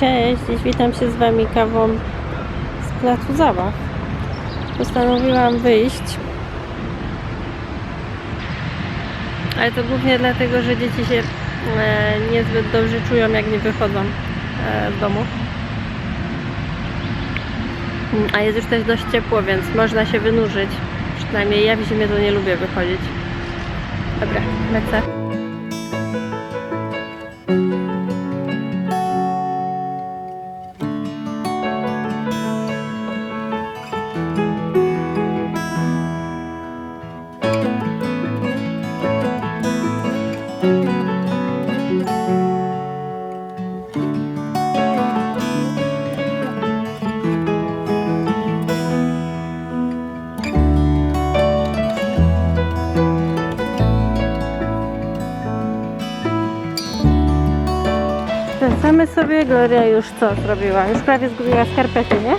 Cześć, dziś witam się z Wami kawą z placu zabaw. Postanowiłam wyjść. Ale to głównie dlatego, że dzieci się e, niezbyt dobrze czują, jak nie wychodzą e, z domu. A jest już też dość ciepło, więc można się wynurzyć. Przynajmniej ja w zimie to nie lubię wychodzić. Dobra, lecę. Sobie, Gloria już co zrobiła? Już prawie zgubiła skarpety, nie?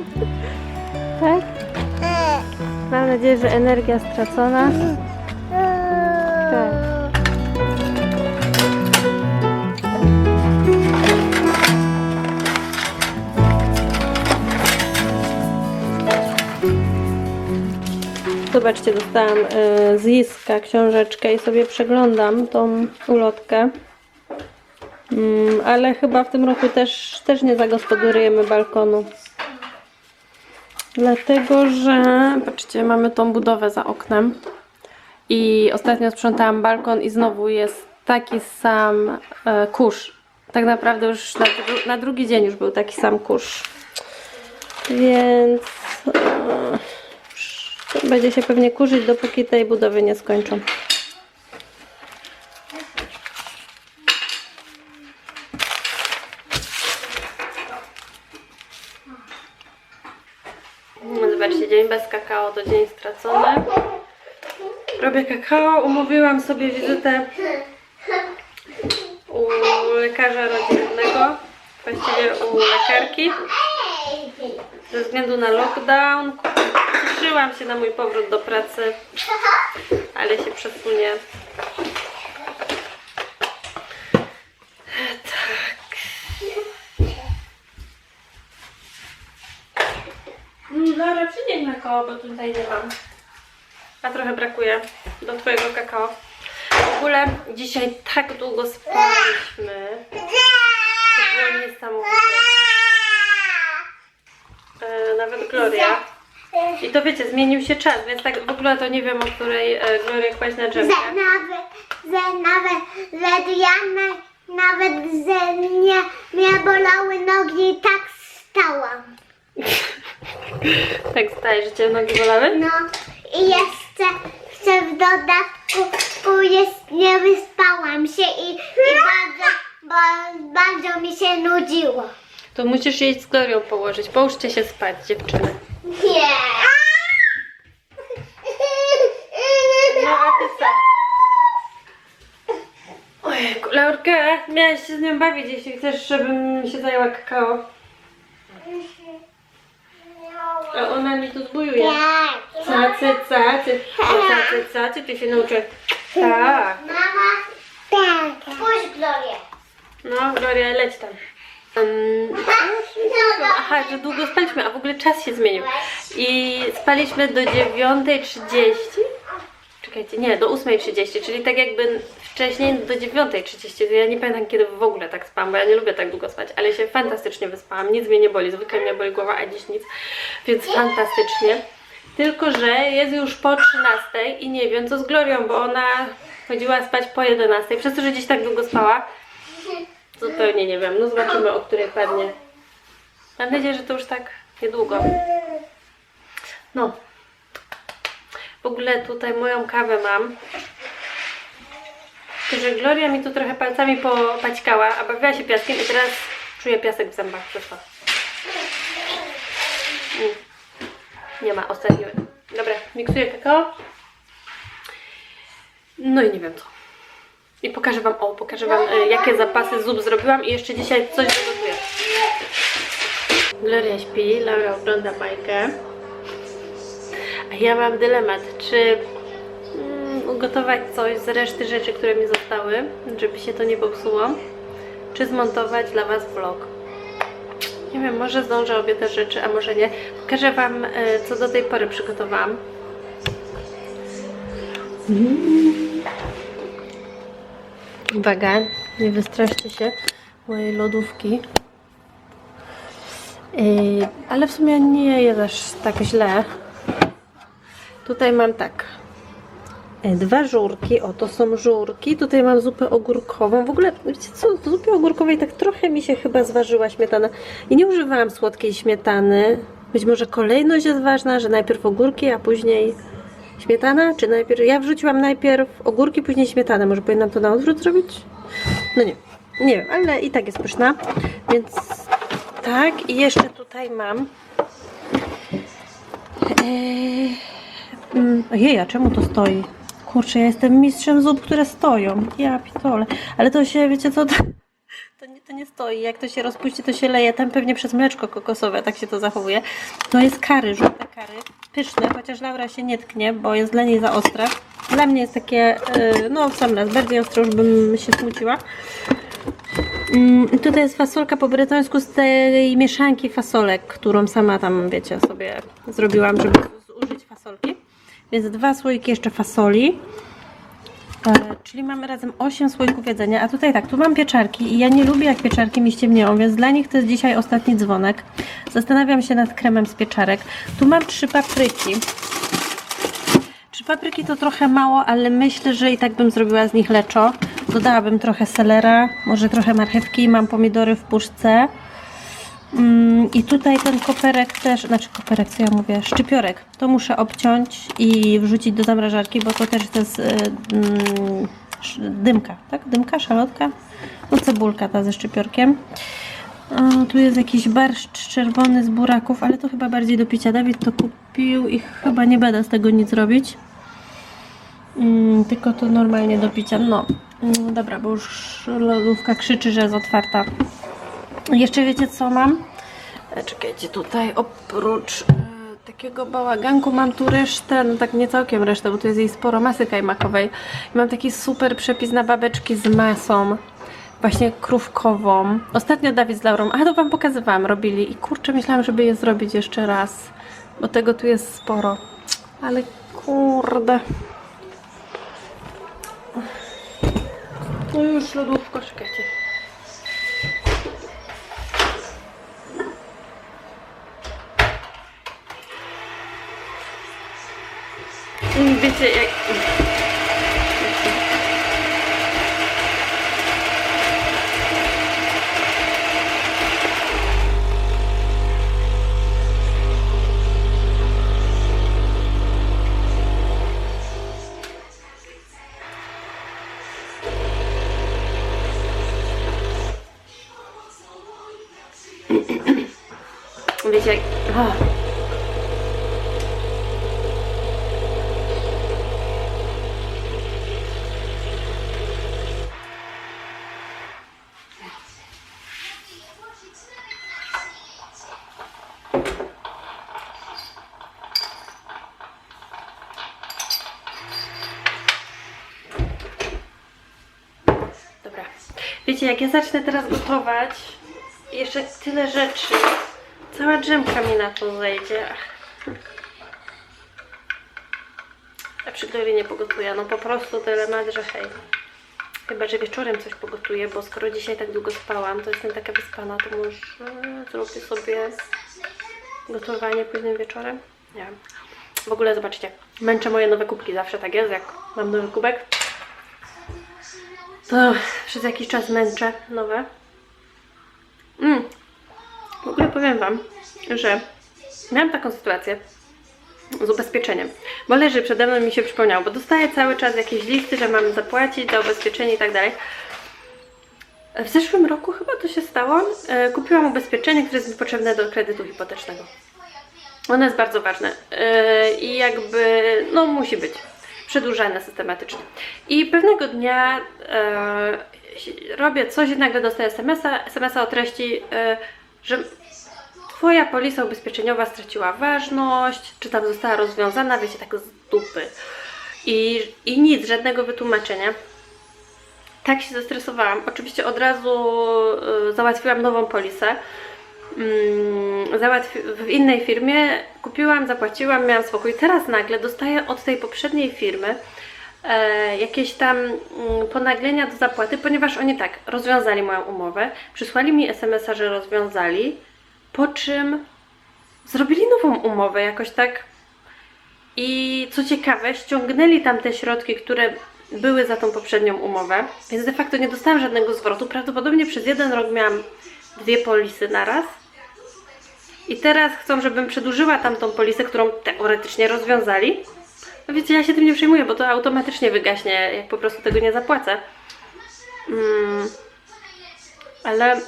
tak? Mam nadzieję, że energia stracona. Tak. Zobaczcie, dostałam y, z Jiska książeczkę i sobie przeglądam tą ulotkę. Mm, ale chyba w tym roku też, też nie zagospodarujemy balkonu. Dlatego, że patrzcie, mamy tą budowę za oknem. I ostatnio sprzątałam balkon i znowu jest taki sam e, kurz. Tak naprawdę już na, na drugi dzień już był taki sam kurz. Więc e, będzie się pewnie kurzyć, dopóki tej budowy nie skończą. No, Zobaczcie, dzień bez kakao to dzień stracony. Robię kakao, umówiłam sobie wizytę u lekarza rodzinnego, właściwie u lekarki. Ze względu na lockdown cieszyłam się na mój powrót do pracy, ale się przesunie. Tak. Mm, Dobra, koło, bo tutaj nie mam. A trochę brakuje do Twojego kakao. W ogóle dzisiaj tak długo spaliśmy. To było niesamowite. E, nawet Gloria. I to wiecie, zmienił się czas, więc tak w ogóle to nie wiem, o której e, Gloria kłaść na Że drzemkę. nawet, że nawet, że ja na, nawet, że mnie, mnie bolały nogi i tak stałam. Tak staje, że Cię nogi bolały? No i jeszcze, jeszcze w dodatku jest, nie wyspałam się i, i bardzo, bo, bardzo mi się nudziło. To musisz jej z Glorią położyć. Połóżcie się spać, dziewczyny. Nie. No a ty co? Ojejku, Laurka, miałaś się z nią bawić, jeśli chcesz, żebym się zajęła kakao. A ona mi tu zbujuje. Tak. Cacy, cacy, cacy, cacy, ty się nauczę. Tak. Mama, tak. Spójrz, Gloria. No, Gloria, leć tam. Um, aha, że długo spaliśmy, a w ogóle czas się zmienił. I spaliśmy do 9.30. Czekajcie, nie, do 8.30, czyli tak jakby wcześniej do 9.30. To ja nie pamiętam kiedy w ogóle tak spałam, bo ja nie lubię tak długo spać, ale się fantastycznie wyspałam. Nic mnie nie boli, zwykle mnie boli głowa, a dziś nic, więc fantastycznie. Tylko, że jest już po 13 i nie wiem co z Glorią, bo ona chodziła spać po 11. Przez to, że dziś tak długo spała, zupełnie nie wiem. No zobaczymy, o której padnie. Mam nadzieję, że to już tak niedługo. No. W ogóle tutaj moją kawę mam. Że Gloria mi tu trochę palcami popaćkała, a bawiła się piaskiem i teraz czuję piasek w zębach. Przeszła. Mm. Nie ma, ostatnio. Dobra, miksuję kakao. No i nie wiem co. I pokażę Wam, o, pokażę Wam, e, jakie zapasy zup zrobiłam i jeszcze dzisiaj coś dogotuję. Gloria śpi, Laura ogląda bajkę. A ja mam dylemat, czy mm, ugotować coś z reszty rzeczy, które mi zostały, żeby się to nie popsuło, czy zmontować dla Was vlog. Nie wiem, może zdążę obie te rzeczy, a może nie. Pokażę Wam, e, co do tej pory przygotowałam. Uwaga, nie wystraszcie się mojej lodówki. Yy, ale w sumie nie jest aż tak źle. Tutaj mam tak. Yy, Dwa żurki, o to są żurki. Tutaj mam zupę ogórkową. W ogóle, wiecie co, w zupie ogórkowej tak trochę mi się chyba zważyła śmietana. I nie używałam słodkiej śmietany. Być może kolejność jest ważna, że najpierw ogórki, a później śmietana? Czy najpierw. Ja wrzuciłam najpierw ogórki, później śmietanę. Może powinnam to na odwrót zrobić? No nie. Nie wiem, ale i tak jest pyszna. Więc tak, i jeszcze tutaj mam. Eee, ojej, a czemu to stoi? Kurczę, ja jestem mistrzem zup, które stoją. Ja pitole. Ale to się, wiecie co, to, to, nie, to nie stoi. Jak to się rozpuści, to się leje. Tam pewnie przez mleczko kokosowe, tak się to zachowuje. To jest kary, żółte kary. Pyszne, chociaż Laura się nie tknie, bo jest dla niej za ostre. Dla mnie jest takie, yy, no w sam raz, bardziej ostre, już bym się smuciła. Mm, tutaj jest fasolka po brytońsku z tej mieszanki fasolek, którą sama tam, wiecie, sobie zrobiłam, żeby zużyć fasolki. Więc dwa słoiki jeszcze fasoli. E, czyli mamy razem 8 słoików jedzenia. A tutaj tak, tu mam pieczarki i ja nie lubię jak pieczarki mi ściemnieją, więc dla nich to jest dzisiaj ostatni dzwonek. Zastanawiam się nad kremem z pieczarek. Tu mam trzy papryki. Trzy papryki to trochę mało, ale myślę, że i tak bym zrobiła z nich leczo. Dodałabym trochę selera, może trochę marchewki, mam pomidory w puszce. Mm, I tutaj ten koperek też, znaczy koperek, co ja mówię, szczypiorek, to muszę obciąć i wrzucić do zamrażarki, bo to też jest y, mm, dymka, tak? Dymka, szalotka? No cebulka ta ze szczypiorkiem. O, tu jest jakiś barszcz czerwony z buraków, ale to chyba bardziej do picia. Dawid to kupił i chyba nie będę z tego nic robić. Mm, tylko to normalnie do picia. No, mm, dobra, bo już lodówka krzyczy, że jest otwarta. Jeszcze wiecie co mam? E, Czekajcie, tutaj oprócz e, takiego bałaganku mam tu resztę, no tak nie całkiem resztę, bo tu jest jej sporo masy kajmakowej. I mam taki super przepis na babeczki z masą, właśnie krówkową. Ostatnio Dawid z Laurą, a to wam pokazywałam, robili i kurczę, myślałam, żeby je zrobić jeszcze raz, bo tego tu jest sporo. Ale kurde. No już lodówko, czekajcie. Mm, Wiecie, jak... Wiecie, jak... Ah. Dobra. Wiecie, jak ja zacznę teraz gotować, jeszcze tyle rzeczy, cała drzemka mi na to zejdzie. A przy nie pogotuję, no po prostu dylemat, że hej. Chyba, że wieczorem coś pogotuję, bo skoro dzisiaj tak długo spałam, to jestem taka wyspana, to może zrobię sobie gotowanie późnym wieczorem. Nie wiem. W ogóle zobaczcie, męczę moje nowe kubki, zawsze tak jest, jak mam nowy kubek to przez jakiś czas męczę nowe. Mm. W ogóle powiem Wam, że miałam taką sytuację z ubezpieczeniem, bo leży przede mną mi się przypomniało, bo dostaję cały czas jakieś listy, że mam zapłacić za ubezpieczenie i tak dalej. W zeszłym roku chyba to się stało. E, Kupiłam ubezpieczenie, które jest mi potrzebne do kredytu hipotecznego. Ono jest bardzo ważne yy, i jakby, no musi być przedłużane systematycznie. I pewnego dnia yy, robię coś nagle dostaję SMS-a, SMS-a o treści, yy, że Twoja polisa ubezpieczeniowa straciła ważność, czy tam została rozwiązana, wiecie, tak z dupy. I, I nic, żadnego wytłumaczenia. tak się zestresowałam. Oczywiście od razu y, załatwiłam nową polisę. Mm, w innej firmie kupiłam, zapłaciłam, miałam spokój. Teraz nagle dostaję od tej poprzedniej firmy e, jakieś tam mm, ponaglenia do zapłaty, ponieważ oni tak rozwiązali moją umowę, przysłali mi SMS-a, że rozwiązali, po czym zrobili nową umowę jakoś tak. I co ciekawe, ściągnęli tam te środki, które były za tą poprzednią umowę, więc de facto nie dostałam żadnego zwrotu. Prawdopodobnie przez jeden rok miałam dwie polisy naraz. I teraz chcą, żebym przedłużyła tamtą polisę, którą teoretycznie rozwiązali. No wiecie, ja się tym nie przejmuję, bo to automatycznie wygaśnie, jak po prostu tego nie zapłacę. Mm, ale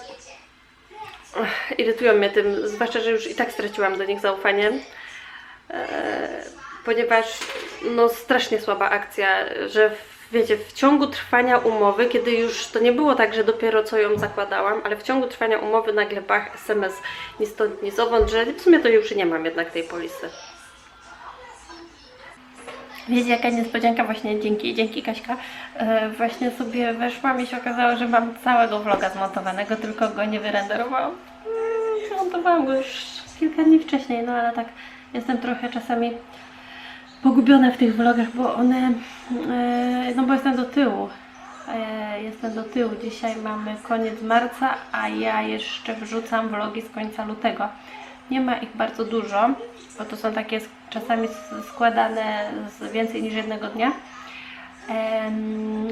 irytują mnie tym, zwłaszcza, że już i tak straciłam do nich zaufanie. E, ponieważ no strasznie słaba akcja, że w, wiecie, w ciągu trwania umowy, kiedy już to nie było tak, że dopiero co ją zakładałam, ale w ciągu trwania umowy nagle bach, SMS ni stąd, ni zowąd, że w sumie to już nie mam jednak tej polisy. Wiecie, jaka niespodzianka właśnie dzięki, dzięki Kaśka, e, właśnie sobie weszłam i się okazało, że mam całego vloga zmontowanego, tylko go nie wyrenderowałam. Mm, Zmontowałam go już kilka dni wcześniej, no ale tak jestem trochę czasami pogubiona w tych vlogach, bo one, e, no bo jestem do tyłu. E, Jestem do tyłu. Dzisiaj mamy koniec marca, a ja jeszcze wrzucam vlogi z końca lutego. Nie ma ich bardzo dużo, bo to są takie czasami składane z więcej niż jednego dnia.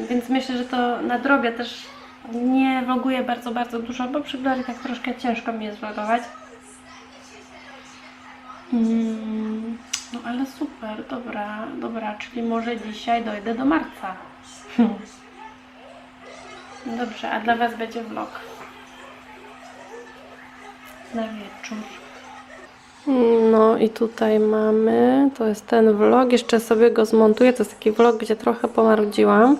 Więc myślę, że to nadrobię też. Nie vloguję bardzo, bardzo dużo, bo przy tak troszkę ciężko mi jest vlogować. Mm, ale super, dobra, dobra, czyli może dzisiaj dojdę do marca. Dobrze, a dla Was będzie vlog na wieczór. No i tutaj mamy, to jest ten vlog, jeszcze sobie go zmontuję, to jest taki vlog, gdzie trochę pomarudziłam.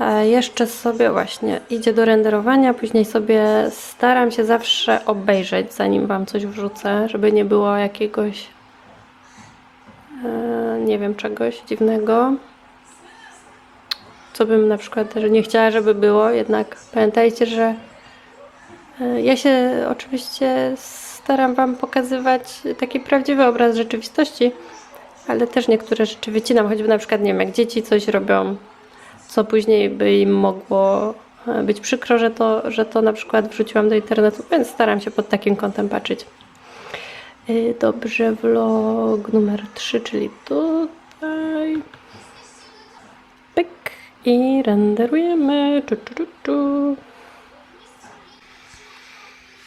E, Jeszcze sobie właśnie idzie do renderowania, później sobie staram się zawsze obejrzeć, zanim Wam coś wrzucę, żeby nie było jakiegoś, nie wiem, czegoś dziwnego. Co bym na przykład też nie chciała, żeby było, jednak pamiętajcie, że e, ja się oczywiście staram Wam pokazywać taki prawdziwy obraz rzeczywistości, ale też niektóre rzeczy wycinam, choćby na przykład, nie wiem, jak dzieci coś robią, co później by im mogło e, być przykro, że to, że to na przykład wrzuciłam do internetu, więc staram się pod takim kątem patrzeć. Y, Dobrze, vlog numer 3, czyli tutaj. Pyk i renderujemy. Czu, czu, czu, czu.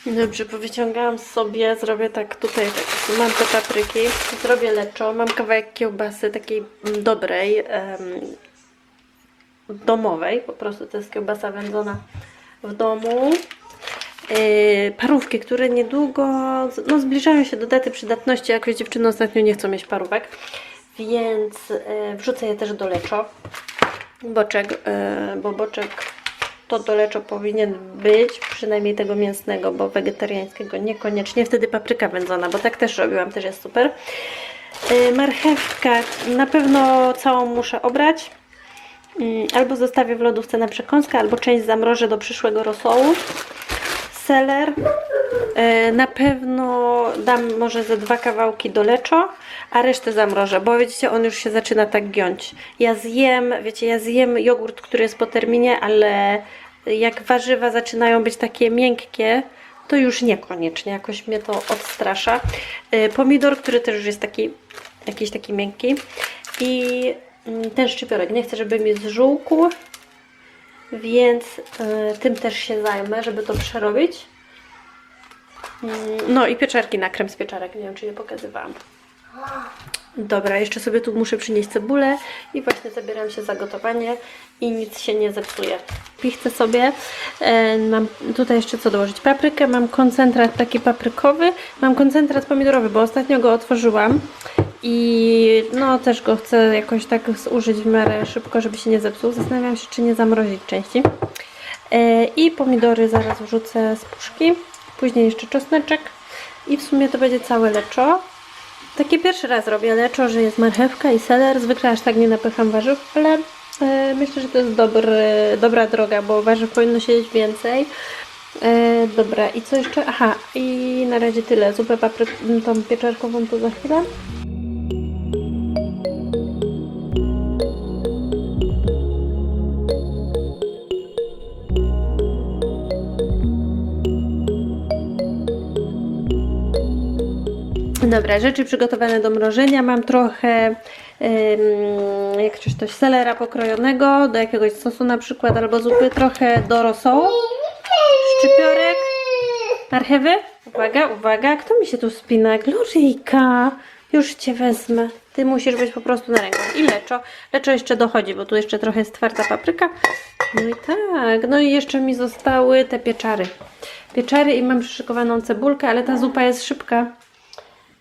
Dobrze, powyciągałam sobie, zrobię tak tutaj, tak, mam te papryki, zrobię leczo, mam kawałek kiełbasy takiej mm, dobrej, em, domowej, po prostu to jest kiełbasa wędzona w domu. Yy, parówki, które niedługo no, zbliżają się do daty przydatności, jakoś dziewczyny ostatnio nie chcą mieć parówek, więc yy, wrzucę je też do leczo. Boczek, yy, bo boczek to do leczo powinien być, przynajmniej tego mięsnego, bo wegetariańskiego niekoniecznie. Wtedy papryka wędzona, bo tak też robiłam, też jest super. Marchewka na pewno całą muszę obrać. Albo zostawię w lodówce na przekąskę, albo część zamrożę do przyszłego rosołu. Seler. E, Na pewno dam może ze dwa kawałki do leczo, a resztę zamrożę, bo widzicie, on już się zaczyna tak giąć. Ja zjem, wiecie, ja zjem jogurt, który jest po terminie, ale jak warzywa zaczynają być takie miękkie, to już niekoniecznie, jakoś mnie to odstrasza. E, Pomidor, który też już jest taki, jakiś taki miękki i mm, ten szczypiorek, nie chcę, żeby mi zżółkł, więc e, tym też się zajmę, żeby to przerobić. Mm, No i pieczarki na krem z pieczarek, nie wiem czy je pokazywałam. Dobra, jeszcze sobie tu muszę przynieść cebulę i właśnie zabieram się za gotowanie i nic się nie zepsuje. Pichcę sobie, e, mam tutaj jeszcze co dołożyć, paprykę, mam koncentrat taki paprykowy, mam koncentrat pomidorowy, bo ostatnio go otworzyłam i no też go chcę jakoś tak zużyć w miarę szybko, żeby się nie zepsuł. Zastanawiam się, czy nie zamrozić części. E, I pomidory zaraz wrzucę z puszki, później jeszcze czosneczek i w sumie to będzie całe leczo. Taki pierwszy raz robię leczo, że jest marchewka i seler. Zwykle aż tak nie napycham warzyw, ale E, Myślę, że to jest dobry, dobra droga, bo warzyw powinno siedzieć więcej. E, dobra, i co jeszcze? Aha, i na razie tyle. Zupę papryk, tą pieczarkową to za chwilę. Dobra, rzeczy przygotowane do mrożenia. Mam trochę, ym, jak czyś to, selera pokrojonego, do jakiegoś sosu na przykład, albo zupy, trochę do rosołu, szczypiorek, marchewy. Uwaga, uwaga, kto mi się tu spina? Gloryjka, już Cię wezmę. Ty musisz być po prostu na ręku. I leczo. Leczo jeszcze dochodzi, bo tu jeszcze trochę jest twarda papryka. No i tak, no i jeszcze mi zostały te pieczary. Pieczary i mam przyszykowaną cebulkę, ale ta zupa jest szybka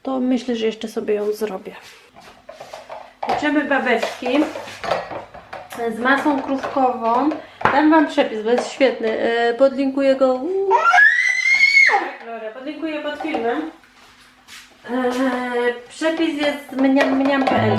to myślę, że jeszcze sobie ją zrobię. Pieczemy babeczki z masą krówkową. Dam Wam przepis, bo jest świetny. E, Podlinkuję go. Podlinkuję pod filmem. E, Przepis jest mniam, mniam.pl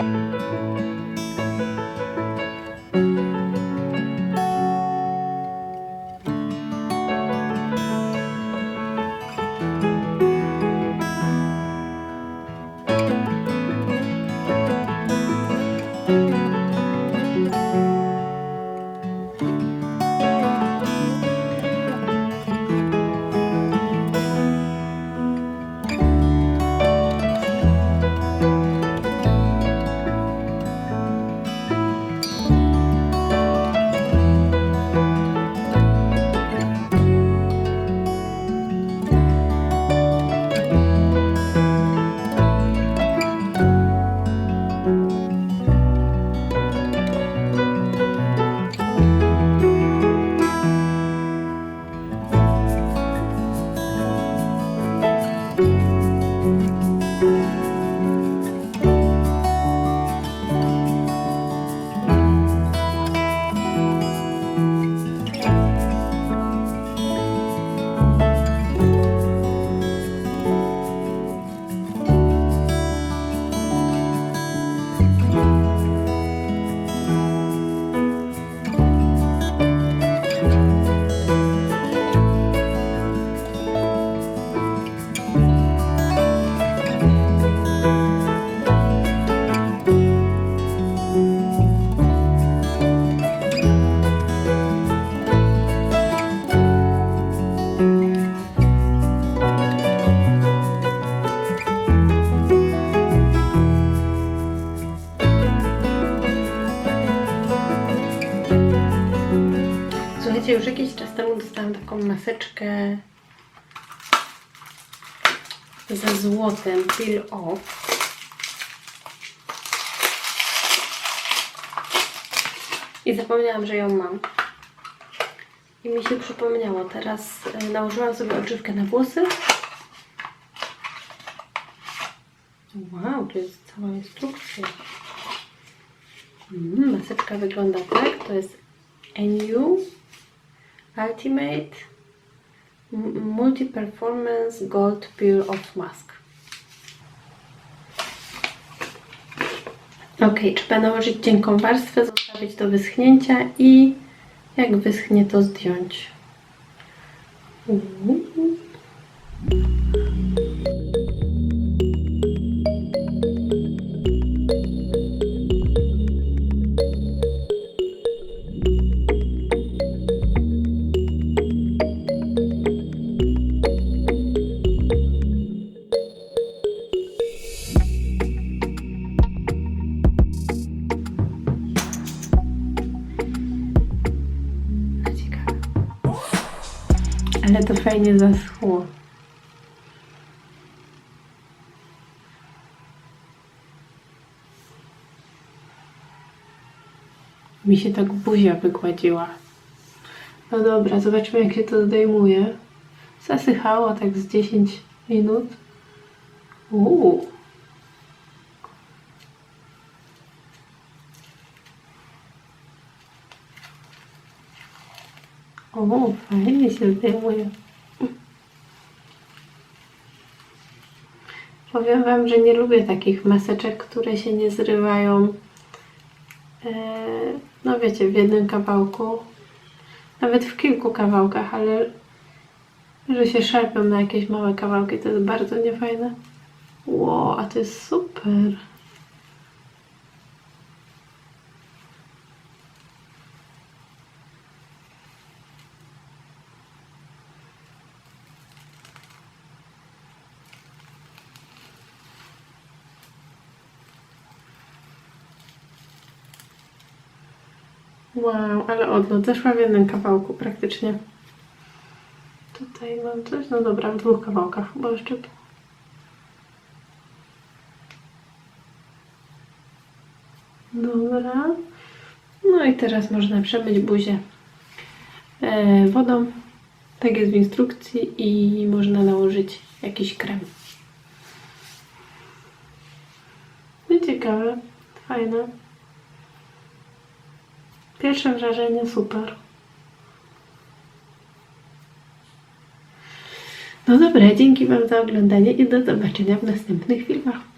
już jakiś czas temu dostałam taką maseczkę ze złotem Peel Off. I zapomniałam, że ją mam. I mi się przypomniało. Teraz e, nałożyłam sobie odżywkę na włosy. Wow, to jest cała instrukcja. Mm, maseczka wygląda tak. To jest NU Ultimate Multi-Performance Gold Peel Off Mask. Ok, trzeba nałożyć cienką warstwę, zostawić do wyschnięcia i jak wyschnie to zdjąć. Uuu. Ciekawe. Ale to fajnie zaschło. Mi się tak buzia wygładziła. No dobra, zobaczmy jak się to zdejmuje. Zasychało tak z 10 minut. Uuu. O, fajnie się zdejmuje. Powiem Wam, że nie lubię takich maseczek, które się nie zrywają e, no wiecie, w jednym kawałku, nawet w kilku kawałkach, ale że się szarpią na jakieś małe kawałki, to jest bardzo niefajne. Ło, a to jest super. Wow, ale odlot zeszła w jednym kawałku praktycznie. Tutaj mam coś, no dobra, w dwóch kawałkach, bo jeszcze... Dobra. No i teraz można przemyć buzię e, wodą. Tak jest w instrukcji i można nałożyć jakiś krem. No ciekawe, fajne. Pierwsze wrażenie super. No dobra, dzięki Wam za oglądanie i do zobaczenia w następnych filmach.